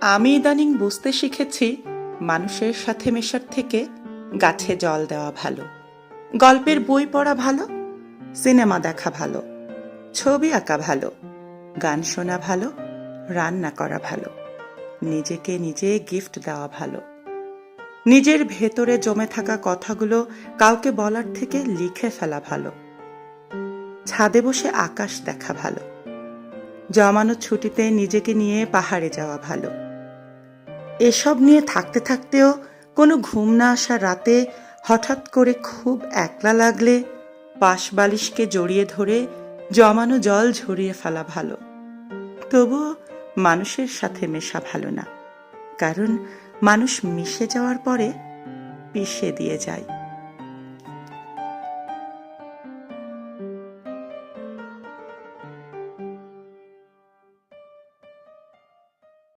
আমি ইদানিং বুঝতে শিখেছি মানুষের সাথে মেশার থেকে গাছে জল দেওয়া ভালো। গল্পের বই পড়া ভালো, সিনেমা দেখা ভালো, ছবি আঁকা ভালো, গান শোনা ভালো, রান্না করা ভালো, নিজেকে নিজে গিফট দেওয়া ভালো। নিজের ভেতরে জমে থাকা কথাগুলো কাউকে বলার থেকে লিখে ফেলা ভালো। ছাদে বসে আকাশ দেখা ভালো। জমানো ছুটিতে নিজেকে নিয়ে পাহাড়ে যাওয়া ভালো। এসব নিয়ে থাকতে থাকতেও কোনো ঘুম না আসা রাতে হঠাৎ করে খুব একলা লাগলে পাশ বালিশকে জড়িয়ে ধরে জমানো জল ঝরিয়ে ফেলা ভালো। তবুও মানুষের সাথে মেশা ভালো না। কারণ মানুষ মিশে যাওয়ার পরে পিষে দিয়ে যায়।